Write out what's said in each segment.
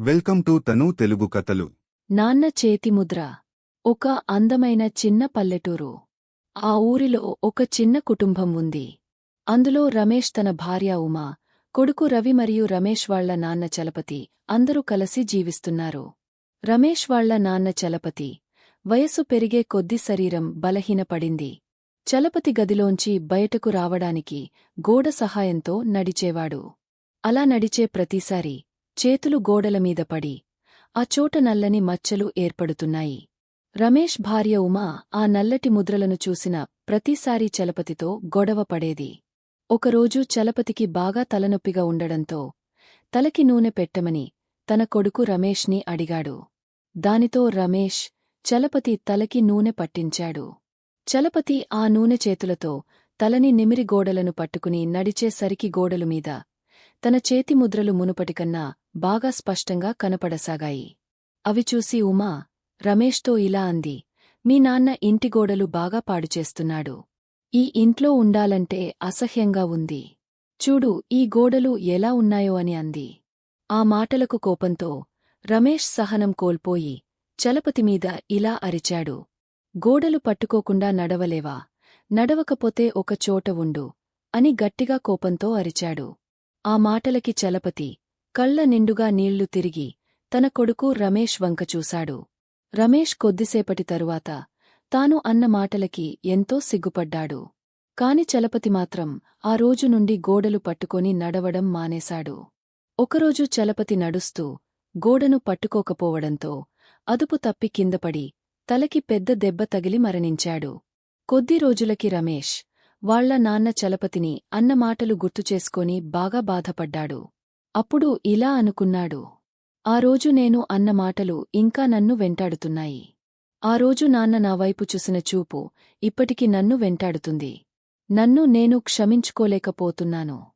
Welcome to తను తెలుగు కథలు. నాన్న చేతిముద్ర ఒక అందమైన చిన్న పల్లెటూరు. ఆ ఊరిలో ఒక చిన్న కుటుంబం ఉంది. అందులో రమేష్ తన భార్య ఉమా కొడుకు రవి మరియు రమేష్ వాళ్ళ నాన్న చలపతి అందరూ కలిసి జీవిస్తున్నారు. రమేష్ వాళ్ళ నాన్న చలపతి. వయస్సు పెరిగే కొద్ది శరీరం బలహీనపడింది. చలపతి గదిలోంచి బయటకు రావడానికి గోడ సహాయంతో నడిచేవాడు. అలా నడిచే ప్రతిసారి చేతులు గోడలమీద పడి ఆ చోట నల్లని మచ్చలు ఏర్పడుతున్నాయి. రమేష్ భార్య ఉమా ఆ నల్లటి ముద్రలను చూసిన ప్రతిసారీ చలపతితో గొడవ పడేది. ఒకరోజు చలపతికి బాగా తలనొప్పిగా ఉండడంతో తలకి నూనె పెట్టమని తన కొడుకు రమేష్ని అడిగాడు. దానితో రమేష్ చలపతి తలకి నూనె పట్టించాడు. చలపతి ఆ నూనె చేతులతో తలని నిమిరి గోడలను పట్టుకుని నడిచేసరికి గోడలు తన తన చేతిముద్రలు మునుపటికన్నా బాగా స్పష్టంగా కనపడసాగాయి. అవి చూసి ఉమా రమేష్తో ఇలా అంది మీ నాన్న ఇంటి గోడలు బాగా పాడుచేస్తున్నాడు. ఈ ఇంట్లో ఉండాలంటే అసహ్యంగా ఉంది. చూడు ఈ గోడలు ఎలా ఉన్నాయో అని అంది. ఆ మాటలకు కోపంతో రమేష్ సహనం కోల్పోయి చలపతిమీద ఇలా అరిచాడు. గోడలు పట్టుకోకుండా నడవలేవా? నడవకపోతే ఒకచోట ఉండు అని గట్టిగా కోపంతో అరిచాడు. ఆ మాటలకి చలపతి కళ్ళ నిండుగా నీళ్ళు తిరిగి తన కొడుకు రమేష్ వంక చూశాడు. రమేష్ కొద్దిసేపటి తరువాత తాను అన్న మాటలకి ఎంతో సిగ్గుపడ్డాడు. కాని చలపతి మాత్రం ఆ రోజు నుండి గోడలు పట్టుకొని నడవడం మానేశాడు. ఒకరోజు చలపతి నడుస్తూ గోడను పట్టుకోకపోవడంతో అదుపు తప్పి కిందపడి తలకి పెద్ద దెబ్బ తగిలి మరణించాడు. కొద్ది రోజులకి రమేష్ వాళ్ళ నాన్న చలపతిని అన్నమాటలు గుర్తుచేసుకొని బాగా బాధపడ్డాడు. అప్పుడు ఇలా అనుకున్నాడు. ఆ రోజు నేను అన్న మాటలు ఇంకా నన్ను వెంటాడుతున్నాయి. ఆ రోజు నాన్న నా వైపు చూసిన చూపు ఇప్పటికి నన్ను వెంటాడుతుంది. నన్ను నేను క్షమించుకోలేకపోతున్నాను.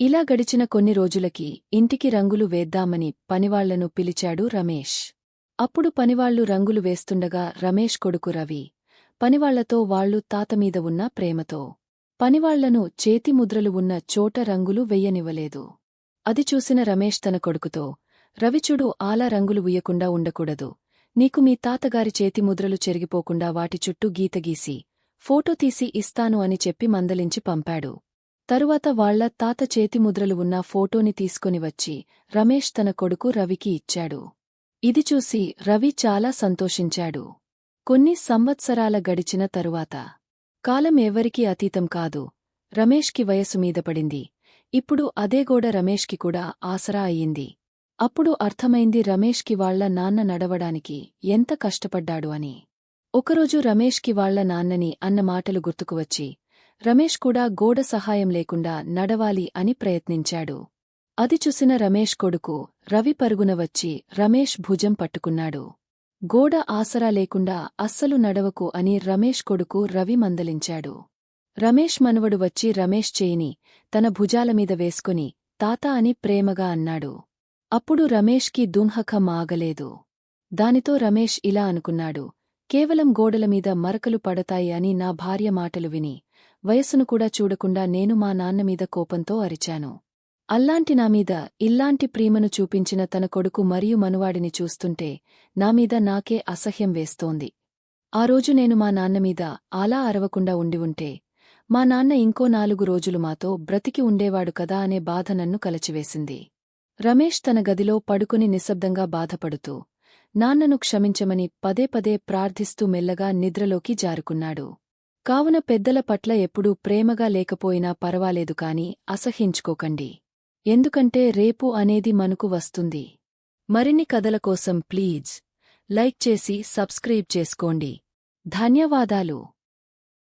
ఇలా గడిచిన కొన్ని రోజులకి ఇంటికి రంగులు వేద్దామని పనివాళ్ళను పిలిచాడు రమేష్. అప్పుడు పనివాళ్ళు రంగులు వేస్తుండగా రమేష్ కొడుకు రవి పనివాళ్ళతో వాళ్ళు తాతమీద ఉన్న ప్రేమతో పనివాళ్ళను చేతిముద్రలు ఉన్న చోట రంగులు వెయ్యనివ్వలేదు అది చూసిన రమేష్ తన కొడుకుతో రవిచుడు ఆలా రంగులు ఉయ్యకుండా ఉండకూడదు. నీకు మీ తాతగారి చేతిముద్రలు చెరిగిపోకుండా వాటి చుట్టూ గీతగీసి ఫోటో తీసి ఇస్తాను అని చెప్పి మందలించి పంపాడు. తరువాత వాళ్ళ తాత చేతిముద్రలు ఉన్న ఫోటోని తీసుకుని వచ్చి రమేష్ తన కొడుకు రవికి ఇచ్చాడు. ఇది చూసి రవి చాలా సంతోషించాడు. కొన్ని సంవత్సరాల గడిచిన తరువాత కాలం ఎవరికీ అతీతం కాదు. రమేష్కి వయసు మీద పడింది. ఇప్పుడు అదే గోడ రమేష్కి కూడా ఆసరా అయ్యింది. అప్పుడు అర్థమైంది రమేష్కి వాళ్ళ నాన్న నడవడానికి ఎంత కష్టపడ్డాడు అని. ఒకరోజు రమేష్కి వాళ్ళ నాన్నని అన్న మాటలు గుర్తుకువచ్చి రమేష్ కూడా గోడ సహాయం లేకుండా నడవాలి అని ప్రయత్నించాడు. అది చూసిన రమేష్ కొడుకు రవి పరుగున వచ్చి రమేష్ భుజం పట్టుకున్నాడు. గోడ ఆసరా లేకుండా అస్సలు నడవకు అని రమేష్ కొడుకు రవి మందలించాడు. రమేష్ మనవడు వచ్చి రమేష్ చేయిని తన భుజాలమీద వేసుకుని తాత అని ప్రేమగా అన్నాడు. అప్పుడు రమేష్కి దుంహకం ఆగలేదు. దానితో రమేష్ ఇలా అనుకున్నాడు కేవలం గోడలమీద మరకలు పడతాయి అని నా భార్య మాటలు విని వయస్సును కూడా చూడకుండా నేను మా నాన్నమీద కోపంతో అరిచాను. అల్లాంటి నామీద ఇల్లాంటి ప్రేమను చూపించిన తన కొడుకు మరియు మనువాడిని చూస్తుంటే నామీద నాకే అసహ్యం వేస్తోంది. ఆ రోజు నేను మా నాన్నమీద అలా అరవకుండా ఉండి ఉంటే మా నాన్న ఇంకో నాలుగు రోజులు మాతో బ్రతికి ఉండేవాడు కదా అనే బాధ నన్ను కలచివేసింది. రమేష్ తన గదిలో పడుకుని నిశ్శబ్దంగా బాధపడుతూ నాన్నను క్షమించమని పదే పదే ప్రార్థిస్తూ మెల్లగా నిద్రలోకి జారుకున్నాడు. కావున పెద్దల పట్ల ఎప్పుడూ ప్రేమగా లేకపోయినా పరవాలేదు కాని అసహించుకోకండి ఎందుకంటే రేపు అనేది మనకు వస్తుంది. మరిన్ని కథల కోసం ప్లీజ్ లైక్ చేసి సబ్స్క్రైబ్ చేసుకోండి. ధన్యవాదాలు.